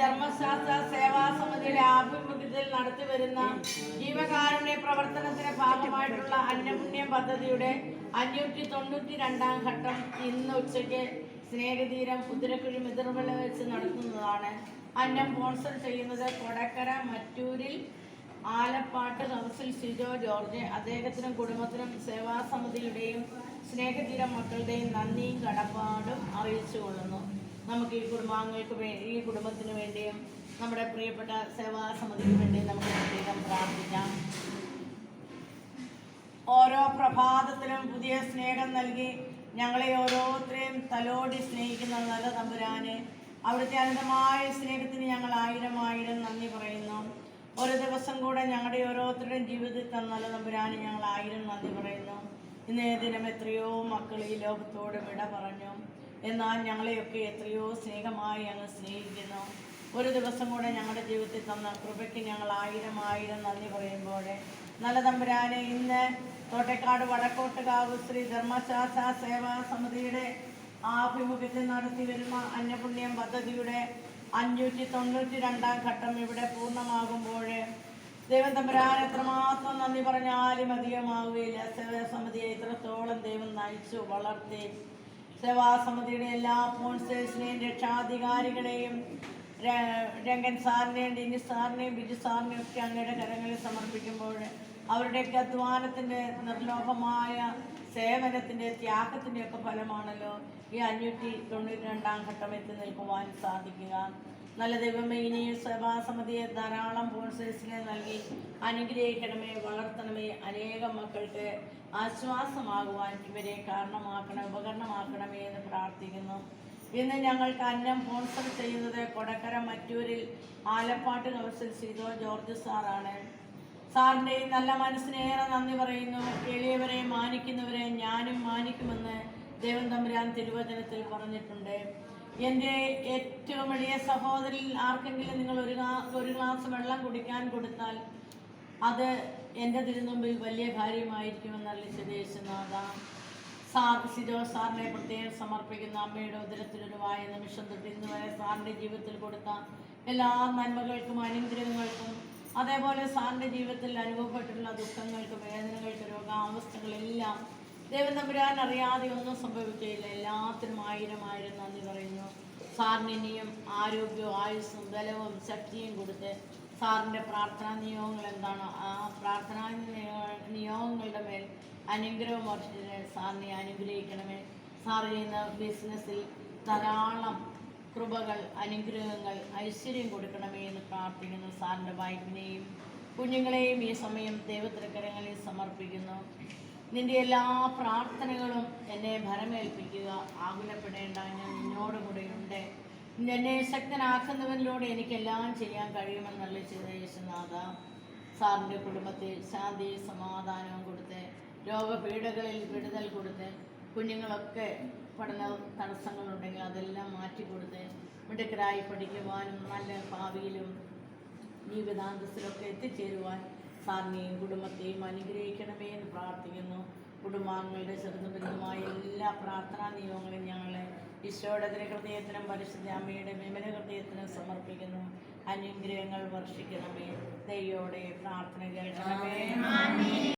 ധർമ്മശാസ്ത്ര സേവാ സമിതിയുടെ ആഭിമുഖ്യത്തിൽ നടത്തി വരുന്ന ജീവകാരുണ്യ പ്രവർത്തനത്തിന്റെ ഭാഗമായിട്ടുള്ള അന്നപുണ്യം പദ്ധതിയുടെ അഞ്ഞൂറ്റി തൊണ്ണൂറ്റി രണ്ടാം ഘട്ടം ഇന്ന് ഉച്ചയ്ക്ക് സ്നേഹതീരം കുതിരക്കുഴി മിതിർവല വെച്ച് നടത്തുന്നതാണ്. അന്നം സ്പോൺസർ ചെയ്യുന്നത് കൊടക്കര മറ്റൂരിൽ ആലപ്പാട്ട് കൗൺസിൽ സിജോ ജോർജ്. അദ്ദേഹത്തിനും കുടുംബത്തിനും സേവാ സമിതിയുടെയും സ്നേഹതീരം മക്കളുടെയും നന്ദിയും കടപ്പാടും അറിയിച്ചു കൊള്ളുന്നു നമുക്ക് ഈ കുടുംബാംഗങ്ങൾക്ക് ഈ കുടുംബത്തിന് വേണ്ടിയും നമ്മുടെ പ്രിയപ്പെട്ട സേവാ സമിതിക്ക് വേണ്ടിയും നമുക്ക് പ്രത്യേകം പ്രാർത്ഥിക്കാം. ഓരോ പ്രഭാതത്തിലും പുതിയ സ്നേഹം നൽകി ഞങ്ങളെ ഓരോരുത്തരെയും തലോടി സ്നേഹിക്കുന്ന നല്ല തമ്പുരാന് അവിടുത്തെ അനന്തമായ സ്നേഹത്തിന് ഞങ്ങൾ ആയിരം ആയിരം നന്ദി പറയുന്നു. ഒരു ദിവസം കൂടെ ഞങ്ങളുടെ ഓരോരുത്തരുടെയും ജീവിതത്തിൽ നല്ല തമ്പുരാന് ഞങ്ങൾ ആയിരം നന്ദി പറയുന്നു. ഇന്നേ ദിനം എത്രയോ മക്കൾ ഈ ലോകത്തോട് വിട പറഞ്ഞു. എന്നാൽ ഞങ്ങളെയൊക്കെ എത്രയോ സ്നേഹമായി അങ്ങ് സ്നേഹിക്കുന്നു. ഒരു ദിവസം കൂടെ ഞങ്ങളുടെ ജീവിതത്തിൽ തന്ന കൃപയ്ക്ക് ഞങ്ങൾ ആയിരം ആയിരം നന്ദി പറയുമ്പോൾ നല്ല തമ്പുരാനെ ഇന്ന് തോട്ടക്കാട് വടക്കോട്ടുകാവ് ശ്രീ ധർമ്മശാസ്ത്ര സേവാ സമിതിയുടെ ആഭിമുഖ്യത്തിൽ നടത്തി വരുന്ന അന്നപുണ്യം പദ്ധതിയുടെ അഞ്ഞൂറ്റി തൊണ്ണൂറ്റി രണ്ടാം ഘട്ടം ഇവിടെ പൂർണമാകുമ്പോൾ ദൈവം തമ്പുരാൻ എത്രമാത്രം നന്ദി പറഞ്ഞാലും അധികമാവുകയില്ല. സേവാ സമിതിയെ ഇത്രത്തോളം ദൈവം നയിച്ചു വളർത്തി. സേവാസമിതിയുടെ എല്ലാ സ്പോൺസേഴ്സിനെയും രക്ഷാധികാരികളെയും രംഗൻ സാറിനെയും ഡിനി സാറിനെയും ബിജു സാറിനെയും ഒക്കെ അങ്ങയുടെ കരങ്ങളിൽ സമർപ്പിക്കുമ്പോൾ അവരുടെയൊക്കെ അധ്വാനത്തിന്റെ നിർലോഭമായ സേവനത്തിന്റെ ത്യാഗത്തിന്റെ ഒക്കെ ഫലമാണല്ലോ ഈ അഞ്ഞൂറ്റി തൊണ്ണൂറ്റി രണ്ടാം ഘട്ടം എത്തി നിൽക്കുവാൻ സാധിക്കുക. നല്ല ദൈവമേ ഇനിയും സഭാസമിതിയെ ധാരാളം സ്പോൺസേഴ്സിനെ നൽകി അനുഗ്രഹിക്കണമേ വളർത്തണമേ അനേകം മക്കൾക്ക് ആശ്വാസമാകുവാൻ ഇവരെ കാരണമാക്കണം ഉപകരണമാക്കണമേ എന്ന് പ്രാർത്ഥിക്കുന്നു. ഇന്ന് ഞങ്ങൾക്ക് അന്നം സ്പോൺസർ ചെയ്യുന്നത് കൊടക്കര മറ്റൂരിൽ ആലപ്പാട്ട് കൗൺസിൽ സീതോ ജോർജ് സാറാണ്. സാറിന്റെ ഈ നല്ല മനസ്സിനേറെ നന്ദി പറയുന്നു. എളിയവരെ മാനിക്കുന്നവരെ ഞാനും മാനിക്കുമെന്ന് ദേവൻ തമ്പുരാൻ തിരുവചനത്തിൽ പറഞ്ഞിട്ടുണ്ട്. എന്റെ ഏറ്റവും വലിയ സഹോദരിൽ ആർക്കെങ്കിലും നിങ്ങൾ ഒരു ഒരു ഗ്ലാസ് വെള്ളം കുടിക്കാൻ കൊടുത്താൽ അത് എന്റെ തിരുമുമ്പിൽ വലിയ കാര്യമായിരിക്കുമെന്ന് അറിയിച്ച സാർ സിജോ സാറിനെ പ്രത്യേകം സമർപ്പിക്കുന്ന. അമ്മയുടെ ഉദരത്തിലൊരുവായ നിമിഷം തൊട്ട് ഇന്ന് വരെ സാറിന്റെ ജീവിതത്തിൽ കൊടുത്ത എല്ലാ നന്മകൾക്കും അനുഗ്രഹങ്ങൾക്കും അതേപോലെ സാറിന്റെ ജീവിതത്തിൽ അനുഭവപ്പെട്ടിട്ടുള്ള ദുഃഖങ്ങൾക്ക് വേദനകൾക്ക് രോഗാവസ്ഥകളെല്ലാം ദൈവം തമ്പുരാൻ അറിയാതെ ഒന്നും സംഭവിക്കുകയില്ല. എല്ലാത്തിനും ആയിരം ആയിരം നന്ദി പറയുന്നു. സാറിന് ഇനിയും ആരോഗ്യവും ആയുസ്സും ബലവും ശക്തിയും കൊടുത്ത് സാറിന്റെ പ്രാർത്ഥനാ നിയോഗങ്ങൾ എന്താണോ? ആ പ്രാർത്ഥനാ നിയോ- നിയോഗങ്ങളുടെ മേൽ അനുഗ്രഹം വർഷിച്ച് സാറിനെ അനുഗ്രഹിക്കണമേ. സാർ ചെയ്യുന്ന ബിസിനസ്സിൽ ധാരാളം കൃപകൾ അനുഗ്രഹങ്ങൾ ഐശ്വര്യം കൊടുക്കണമേ എന്ന് പ്രാർത്ഥിക്കുന്നു. സാറിന്റെ വായ്പിനെയും കുഞ്ഞുങ്ങളെയും ഈ സമയം ദൈവത്തിരക്കരങ്ങളിൽ സമർപ്പിക്കുന്നു. നിന്റെ എല്ലാ പ്രാർത്ഥനകളും എന്നെ ഭരമേൽപ്പിക്കുക. ആകുലപ്പെടേണ്ട ഞാൻ നിന്നോട് കൂടെയുണ്ട് എന്നെ ശക്തനാക്കുന്നവനിലൂടെ എനിക്കെല്ലാം ചെയ്യാൻ കഴിയുമെന്നുള്ള ചെയ്ത യേശുനാഥ. സാറിന്റെ കുടുംബത്തിൽ ശാന്തി സമാധാനവും കൊടുത്ത് രോഗപീഠകളിൽ വിടുതൽ കൊടുത്ത് കുഞ്ഞുങ്ങളൊക്കെ പഠന തടസ്സങ്ങളുണ്ടെങ്കിൽ അതെല്ലാം മാറ്റി കൊടുത്ത് മിടുക്കരായി പഠിക്കുവാനും നല്ല ഭാവിയിലും ജീവിതാന്തസ്സിലൊക്കെ എത്തിച്ചേരുവാൻ സാറിനെയും കുടുംബത്തെയും അനുഗ്രഹിക്കണമേ എന്ന് പ്രാർത്ഥിക്കുന്നു. കുടുംബാംഗങ്ങളുടെ ചെറുതുബന്ധമായ എല്ലാ പ്രാർത്ഥനാ നിയമങ്ങളും ഞങ്ങൾ ഈശോയുടെ ഹൃദയത്തിനും പരിശുദ്ധ അമ്മയുടെ വിമല ഹൃദയത്തിനും സമർപ്പിക്കുന്നു. അനുഗ്രഹങ്ങൾ വർഷിക്കണമേ. ദൈവയോടെ പ്രാർത്ഥന കേൾക്കണമേ.